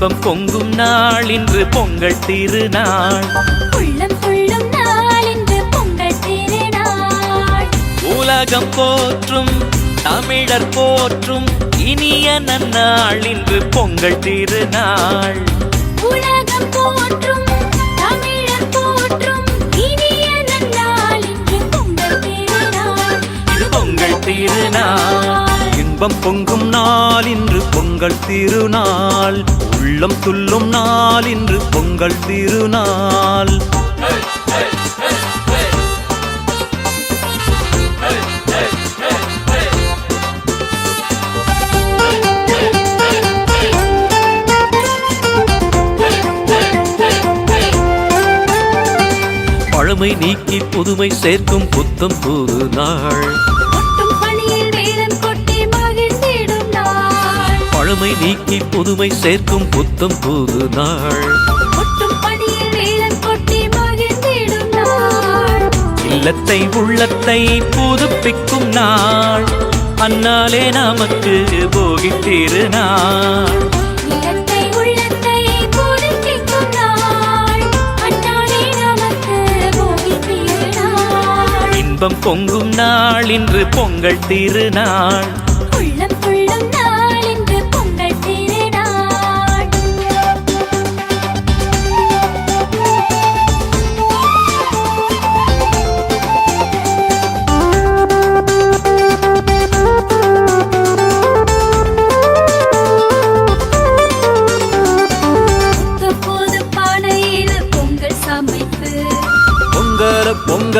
நாள் இன்று பொங்கல் திருநாள். உள்ளம் துள்ளும் நாள் இன்று பொங்கல் திருநாள். உலகம் போற்றும் தமிழர் போற்றும் இனிய நன்னாள் இன்று பொங்கல் திருநாள். உலகம் போற்றும் தமிழர் போற்றும் இனிய நன்னாள் இன்று பொங்கல் திருநாள். பொங்கல் திருநாள். இன்பம் பொங்கும் நாள் இன்று பொங்கல் திருநாள். உள்ளம் துள்ளும் நாள் இன்று பொங்கல் திருநாள். பழமை நீக்கி புதுமை சேர்க்கும் புத்தம் புது நாள் நீக்கி புதுமை சேர்க்கும் புத்தம் புது நாள். இல்லத்தை உள்ளத்தை புதுப்பிக்கும் நாள். அந்நாளே நமக்கு போகி திருநாள். இன்பம் பொங்கும் நாள் இன்று பொங்கல் திருநாள். உள்ளம்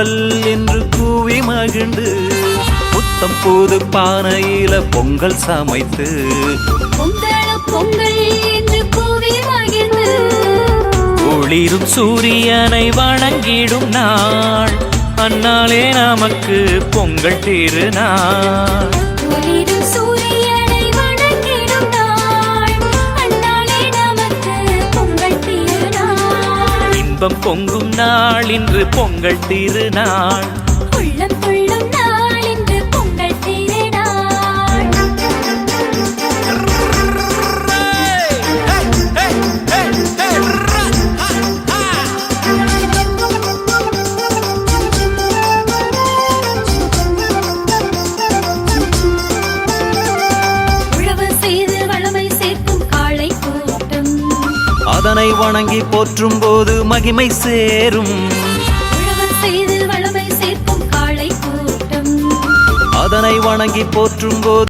பொங்கல் என்று கூவி மகிழ்ந்து புத்தம் புது பானையில பொங்கல் சமைத்து. ஒளிரும் சூரியனை வணங்கிடும் நாள் அந்நாளே நமக்கு பொங்கல் திருநாள். இன்பம் பொங்கும் நாள். இன்று பொங்கல் திருநாள். அதனை வணங்கி போற்றும் போது மகிமை சேரும். அதனை வணங்கி போற்றும் போது